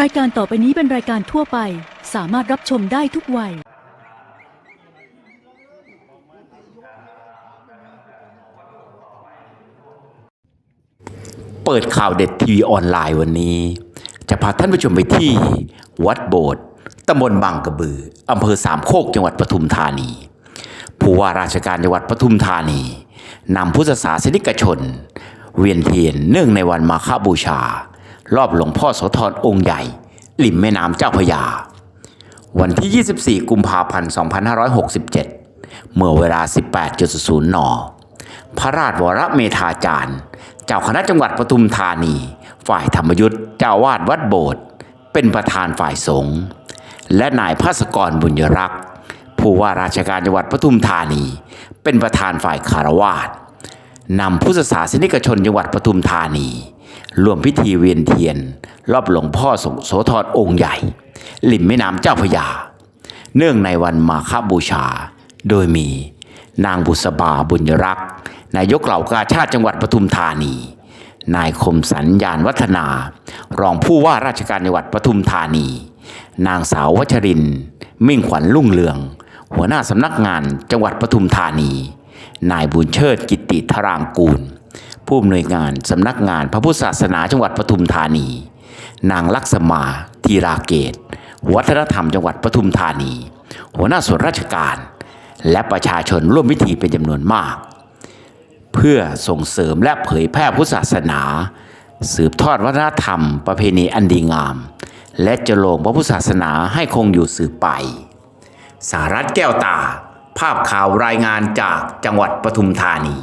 รายการต่อไปนี้เป็นรายการทั่วไป สามารถรับชมได้ทุกวัย เปิดข่าวเด็ดทีวีออนไลน์วันนี้ จะพาท่านผู้ชมไปที่ วัดโบสถ์ตำบลบางกระบืออำเภอสามโคกจังหวัดปทุมธานี ผู้ว่าราชการจังหวัดปทุมธานีนำพุทธศาสนิกชน เวียนเทียนเนื่องในวันมาฆบูชา รอบหลวงพ่อโสธรองค์ใหญ่ริมแม่น้ำเจ้าพยา วันที่ 24 กุมภาพันธ์ 2567 เมื่อเวลา 18.00 น พระราชวรเมธาจารย์ เจ้าคณะจังหวัดปทุมธานี ฝ่ายธรรมยุทธ์เจ้าวาดวัดโบสถ์เป็นประธานฝ่ายสงฆ์และนายภาสกรบุญยรักษ์ผู้ว่าราชการจังหวัดปทุมธานี เป็นประธานฝ่ายคารวาสนำพุทธศาสนิกชนจังหวัดปทุมธานี รวมพิธีเวียนเทียน รอบหลวงพ่อสงโสธรองค์ใหญ่ ริมแม่น้ำเจ้าพระยา เนื่องในวันมาฆบูชา โดยมีนางบุษบาบุญรักษ์นายกเหล่ากาชาติจังหวัดปทุมธานี นายคมสัญญาณวัฒนา รองผู้ว่าราชการจังหวัดปทุมธานี นางสาววัชริน มิ่งขวัญลุ่งเรือง หัวหน้าสำนักงานจังหวัดปทุมธานี นายบุญเชิดกิติธารางกูล ผู้อำนวยงานสำนักงานพระพุทธศาสนาจังหวัดปทุมธานี นางลักษมาธีราเกต วัฒนธรรมจังหวัดปทุมธานี หัวหน้าส่วนราชการ และประชาชนร่วมพิธีเป็นจำนวนมาก เพื่อส่งเสริมและเผยแพร่พุทธศาสนา สืบทอดวัฒนธรรม ประเพณีอันดีงาม และจะลงพระพุทธศาสนาให้คงอยู่สืบไป สารัตแก้วตา ภาพข่าวรายงานจากจังหวัดปทุมธานี